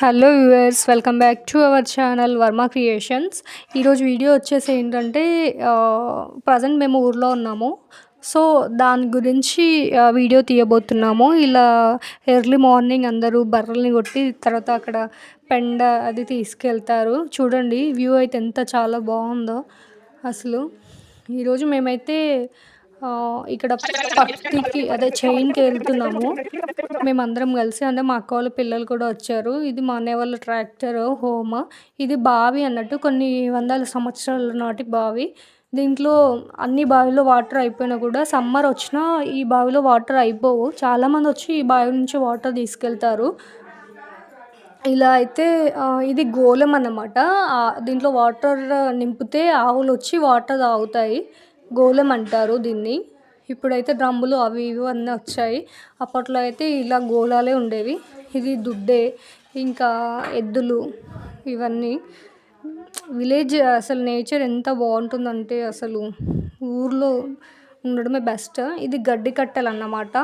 Hello viewers welcome back to our channel Varma creations ఈరోజు video వచ్చేసి ఏంటంటే present మేము ఊర్లో ఉన్నాము. సో దాని గురించి వీడియో తీయబోతున్నాము. ఇలా ఎర్లీ మార్నింగ్ అందరూ బర్రెల్ని కొట్టి తర్వాత అక్కడ పెండ అది తీసుకెళ్తారు. చూడండి వ్యూ అయితే ఎంత చాలా బాగుందో అసలు. ఈరోజు మేమైతే ఇక్కడ పత్తికి అదే చైన్కి వెళ్తున్నాము. మేమందరం కలిసి అంటే మా అక్క వాళ్ళ పిల్లలు కూడా వచ్చారు. ఇది మా అన్నయ్య వాళ్ళ ట్రాక్టర్ హోమ్. ఇది బావి అన్నట్టు కొన్ని వందల సంవత్సరాల నాటి బావి. దీంట్లో అన్ని బావిలో వాటర్ అయిపోయినా కూడా సమ్మర్ వచ్చినా ఈ బావిలో వాటర్ అయిపోవు. చాలామంది వచ్చి ఈ బావి నుంచి వాటర్ తీసుకెళ్తారు. ఇలా అయితే ఇది గోళం అన్నమాట. దీంట్లో వాటర్ నింపితే ఆవులు వచ్చి వాటర్ తాగుతాయి. గోళం అంటారు దీన్ని. ఇప్పుడైతే డ్రమ్ములు అవి ఇవి అన్నీ వచ్చాయి. అప్పట్లో అయితే ఇలా గోళాలే ఉండేవి. ఇది దుడ్డే ఇంకా ఎద్దులు ఇవన్నీ. విలేజ్ అసలు నేచర్ ఎంత బాగుంటుందంటే అసలు ఊర్లో ఉండడమే బెస్ట్. ఇది గడ్డి కట్టెలు అన్నమాట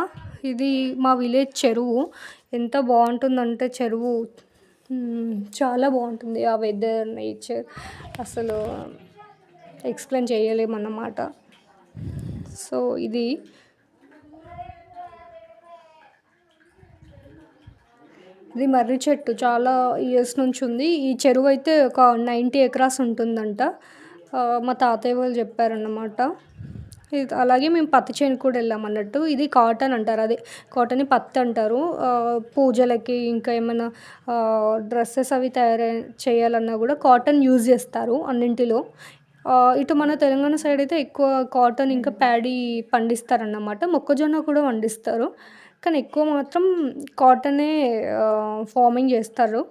ఇది మా విలేజ్ చెరువు. ఎంత బాగుంటుందంటే చెరువు. చాలా బాగుంటుంది ఆ వెదర్ నేచర్. అసలు ఎక్స్ప్లెయిన్ చేయలేమన్నమాట. సో ఇది ఇది మర్రి చెట్టు. చాలా ఇయర్స్ నుంచి ఉంది. ఈ చెరువు అయితే ఒక నైంటీ ఎకరాస్ ఉంటుందంట. మా తాతయ్య వాళ్ళు చెప్పారన్నమాట. ఇది అలాగే మేము పత్తి చేను కూడా వెళ్ళాం అన్నట్టు. ఇది కాటన్ అంటారు. అదే కాటన్ పత్తి అంటారు. పూజలకి ఇంకా ఏమైనా డ్రెస్సెస్ అవి తయారు చేయాలన్నా కూడా కాటన్ యూజ్ చేస్తారు అన్నింటిలో. ఇటు మన తెలంగాణ సైడ్ అయితే ఎక్కువ కాటన్ ఇంకా ప్యాడీ పండిస్తారన్నమాట. మొక్కజొన్న కూడా పండిస్తారు. కానీ ఎక్కువ మాత్రం కాటనే ఫార్మింగ్ చేస్తారు.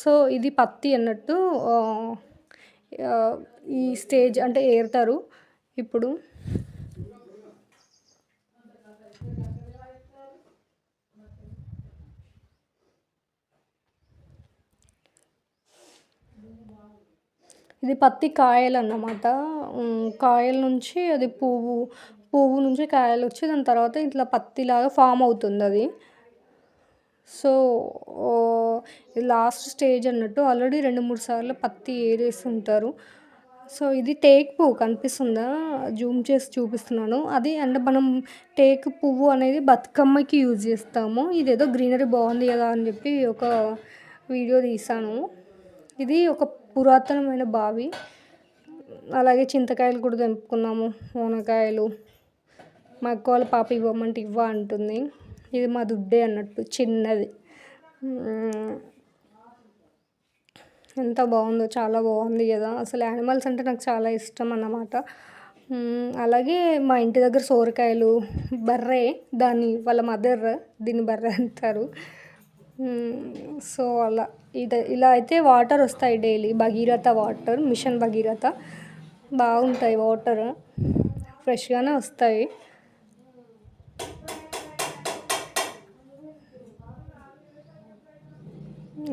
సో ఇది పత్తి అన్నట్టు ఈ స్టేజ్ అంటే ఏరుతారు. ఇప్పుడు ఇది పత్తి కాయలు అన్నమాట కాయల నుంచి అది పువ్వు పువ్వు నుంచి కాయలు వచ్చి దాని తర్వాత ఇట్లా పత్తిలాగా ఫామ్ అవుతుంది అది. సో లాస్ట్ స్టేజ్ అన్నట్టు ఆల్రెడీ రెండు మూడు సార్లు పత్తి ఏరేసి ఉంటారు సో ఇది టేక్ పువ్వు కనిపిస్తుందా? జూమ్ చేసి చూపిస్తున్నాను. అది అంటే మనం టేక్ పువ్వు అనేది బతుకమ్మకి యూజ్ చేస్తాము. ఇదేదో గ్రీనరీ బాగుంది కదా అని చెప్పి ఒక వీడియో తీసాను ఇది ఒక పురాతనమైన బావి. అలాగే చింతకాయలు కూడా తెంపుకున్నాము. ఓనకాయలు. మా అక్క వాళ్ళ పాప ఇవ్వమంటే ఇవ్వ అంటుంది. ఇది మా దుడ్డే అన్నట్టు చిన్నది. ఎంత బాగుందో చాలా బాగుంది కదా. అసలు యానిమల్స్ అంటే నాకు చాలా ఇష్టం అన్నమాట. అలాగే మా ఇంటి దగ్గర సోరకాయలు బర్రె దాన్ని వాళ్ళ మదర్ దీన్ని బర్రె అంటారు. సో అలా. ఇది ఇలా అయితే వాటర్ వస్తాయి daily. Bhagiratha water mission Bhagiratha. బాగుంటాయి వాటర్. ఫ్రెష్గానే వస్తాయి.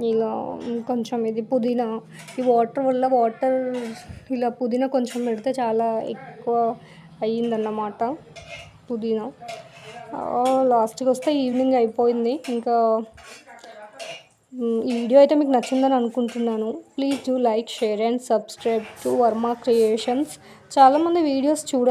ఇలా కొంచెం ఇది పుదీనా. ఈ వాటర్ వల్ల వాటర్ ఇలా పుదీనా కొంచెం పెడితే చాలా ఎక్కువ అయ్యిందన్నమాట పుదీనా. లాస్ట్కి వస్తే ఈవినింగ్ అయిపోయింది. ఇంకా ఈ వీడియో అయితే మీకు నచ్చిందని అనుకుంటున్నాను. Please do like share and subscribe to Varma creations. చాలామంది వీడియోస్ చూడ